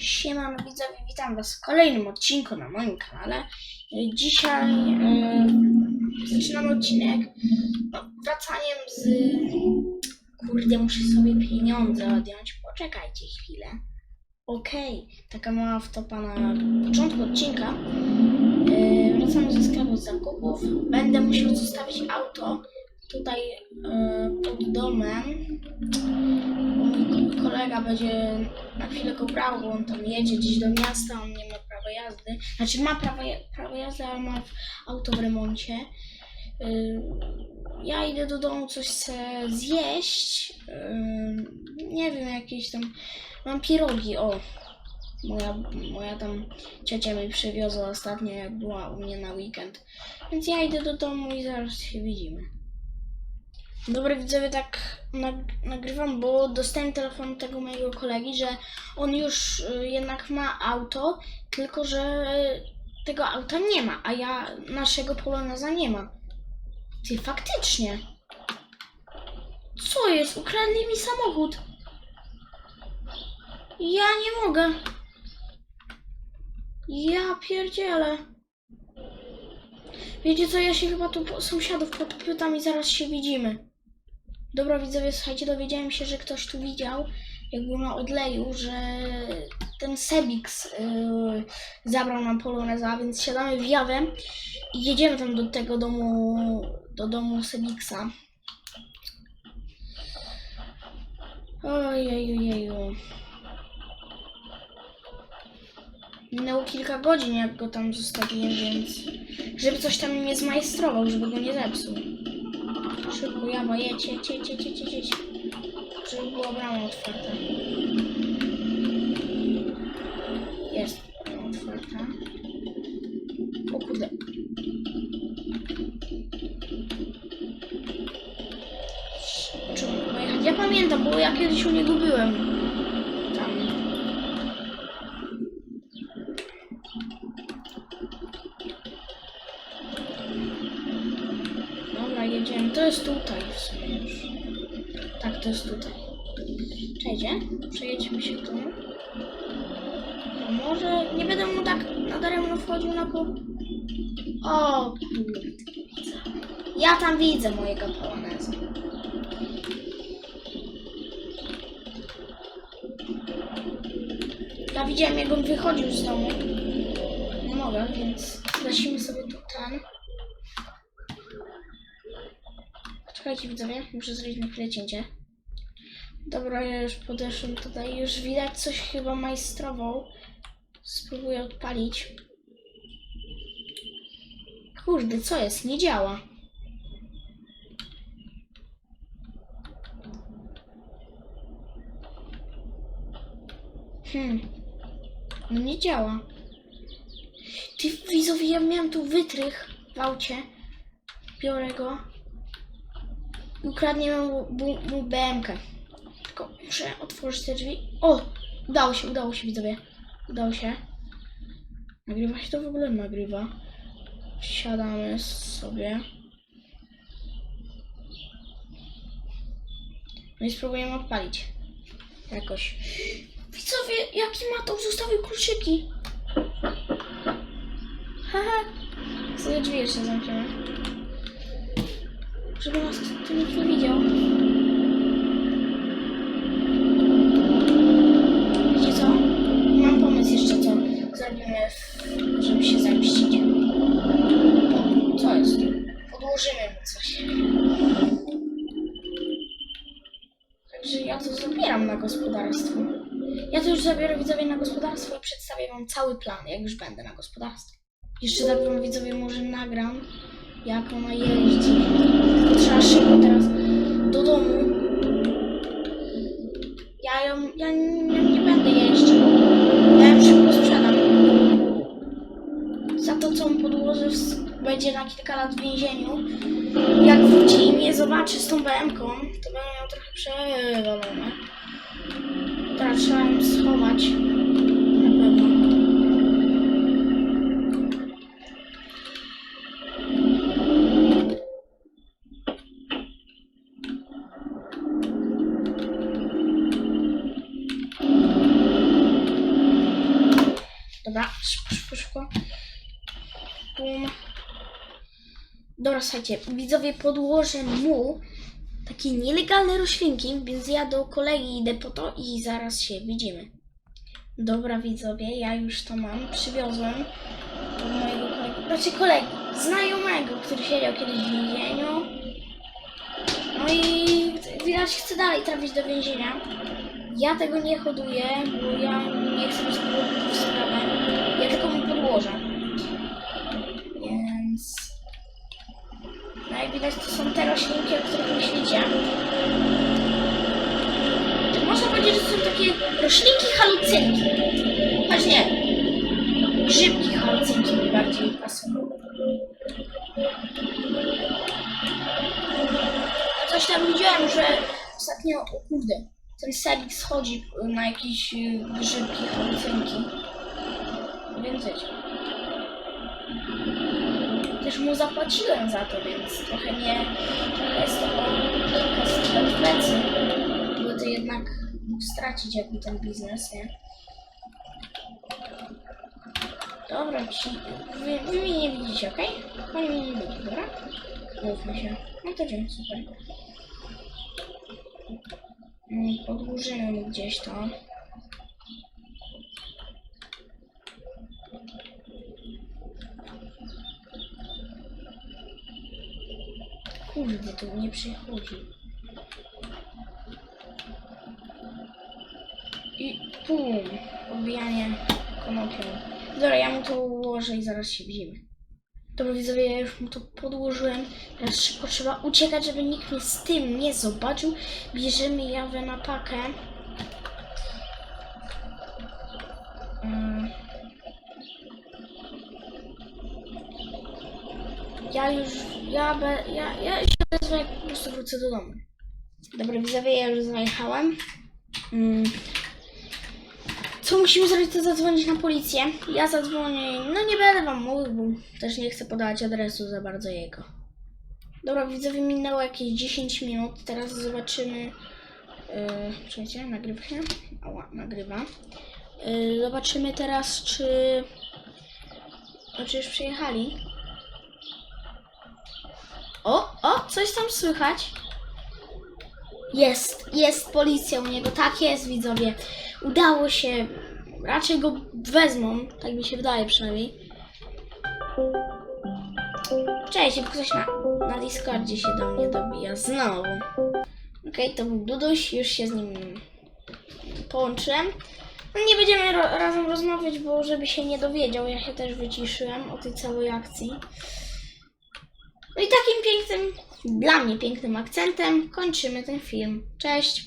Siemano widzowie, witam was w kolejnym odcinku na moim kanale. Dzisiaj e, zaczynamy odcinek no, wracaniem z... Kurde, muszę sobie pieniądze odjąć, poczekajcie chwilę. Okej, taka mała wtopa na początku odcinka. E, wracamy ze sklepu zakupów. Będę musiał zostawić auto tutaj e, pod domem. Mój ko- kolega będzie na chwilę go brał, bo on tam jedzie gdzieś do miasta, on nie ma prawa jazdy. Znaczy ma prawo, prawo jazdy, ale ma auto w remoncie. Yy, Ja idę do domu coś chcę zjeść. Yy, Nie wiem, jakieś tam. Mam pierogi, o. Moja, moja tam ciocia mi przywiozła ostatnio, jak była u mnie na weekend. Więc ja idę do domu i zaraz się widzimy. Dobra widzowie, tak nag- nagrywam, bo dostałem telefon tego mojego kolegi, że on już y, jednak ma auto, tylko że tego auta nie ma, a ja naszego Poloneza nie ma. Ty faktycznie. Co jest? Ukradli mi samochód. Ja nie mogę. Ja pierdzielę. Wiecie co, ja się chyba tu sąsiadów podpytam i zaraz się widzimy. Dobra widzowie, słuchajcie, dowiedziałem się, że ktoś tu widział, jak był na odleju, że ten Sebix yy, zabrał nam Poloneza, więc siadamy w Jawę i jedziemy tam do tego domu, do domu Sebixa. Ojeju, Minęło kilka godzin, jak go tam zostawiłem, więc żeby coś tam nie zmajstrował, żeby go nie zepsuł. Szybko, jawa, jedź, jedź, jedź, jedź, jedź, jedź. Żeby była brama otwarta. Jest otwarta. O kurde. Czemu pojechać? Ja pamiętam, bo ja kiedyś u niego byłem. Jedziemy. To jest tutaj w sumie już. Tak, to jest tutaj. Przejdzie? Przejedźmy się tu. A może nie będę mu tak nadaremno wchodził na po... O. Ja tam widzę mojego poloneza. Ja widziałem jak on wychodził z domu. Nie mogę, więc gasimy sobie tu ten. Czekajcie widzowie, muszę zrobić na chwilę cięcie. Dobra, ja już podeszłem tutaj, już widać coś chyba majstrował. Spróbuję odpalić. Kurde, co jest? Nie działa. Hmm. No nie działa. Ty widzowie, ja miałem tu wytrych w aucie. Biorę go. Ukradniemy mu, mu, BMK. Tylko muszę otworzyć te drzwi. O! Udało się, udało się widzowie. Udało się. Nagrywa się to w ogóle nagrywa. Siadamy sobie. No i spróbujemy odpalić. Jakoś. Widzowie, jaki ma to zostawił kluczyki. Haha. Sobie drzwi jeszcze zamkniemy. Żeby nas tu nikt nie widział. Wiecie co? Mam pomysł jeszcze co zrobimy, żeby się zemścić. Co jest? Podłożymy mu coś. Także ja to zabieram na gospodarstwo. Ja to już zabiorę widzowie na gospodarstwo i przedstawię wam cały plan, jak już będę na gospodarstwie. Jeszcze tak wam widzowie może nagram, jak ona jeździ. Trzeba szybko teraz do domu. Ja ją, ja nie, nie będę jeździł. Ja ją szybko sprzedam. Za to, co mu podłożę, w- będzie na kilka lat w więzieniu. Jak wróci i mnie zobaczy z tą BM-ką, to będę miał trochę przewalone. Teraz trzeba ją schować. Dobra, słuchajcie, widzowie, podłożę mu takie nielegalne roślinki, więc ja do kolegi idę po to i zaraz się widzimy. Dobra, widzowie, ja już to mam. Przywiozłem do mojego kolegi, znaczy kolegi, znajomego, który siedział kiedyś w więzieniu. No i widać chce dalej trafić do więzienia. Ja tego nie hoduję, bo ja nie chcę być w sprawę. Ja tylko mu podłożę. Więc... No jak widać to są te roślinki, o których myślicie. To można powiedzieć, że są takie roślinki halucynki. Choć nie. Grzybki halucynki bardziej pasują. Coś tam widziałem, że ostatnio, o kurde, ten Sebik schodzi na jakieś y, grzybki, halucynki. Więc wiecie. Też mu zapłaciłem za to, więc trochę nie, trochę jest to kilka stóp w plecy. Bo to jednak mógł stracić jakby ten biznes, nie? Dobra, ci, wy, wy mnie nie widzicie, okej? Oni mnie nie widzą, dobra? Mówmy się. No to dzień, super. Mm, Podłużymy gdzieś to. Kurde, to nie przychodzi. I pum, odbijanie konopią. Dobra, ja mu to ułożę i zaraz się widzimy. Dobra widzowie, ja już mu to podłożyłem. Teraz szybko trzeba uciekać, żeby nikt mnie z tym nie zobaczył. Bierzemy jawę na pakę. Mm. Ja już, ja, be, ja, ja się odezwę, jak po prostu wrócę do domu. Dobra widzowie, ja już zajechałem. Mm. Co musimy zrobić, to zadzwonić na policję. Ja zadzwonię, no nie będę wam mówił, bo też nie chcę podawać adresu za bardzo jego. Dobra, widzowie, minęło jakieś 10 minut. Teraz zobaczymy. Yy, czekajcie, nagrywa się? Ała, nagrywa. Yy, zobaczymy teraz, czy. Czy już przyjechali. O, o, coś tam słychać. Jest, jest policja u niego, tak jest widzowie. Udało się, raczej go wezmą, tak mi się wydaje przynajmniej. Cześć, ktoś na, na Discordzie się do mnie dobija, znowu. Okej, to był Duduś, już się z nim połączyłem. No nie będziemy ro razem rozmawiać, bo żeby się nie dowiedział, ja się też wyciszyłem o tej całej akcji. No i takim pięknym, dla mnie pięknym akcentem kończymy ten film. Cześć!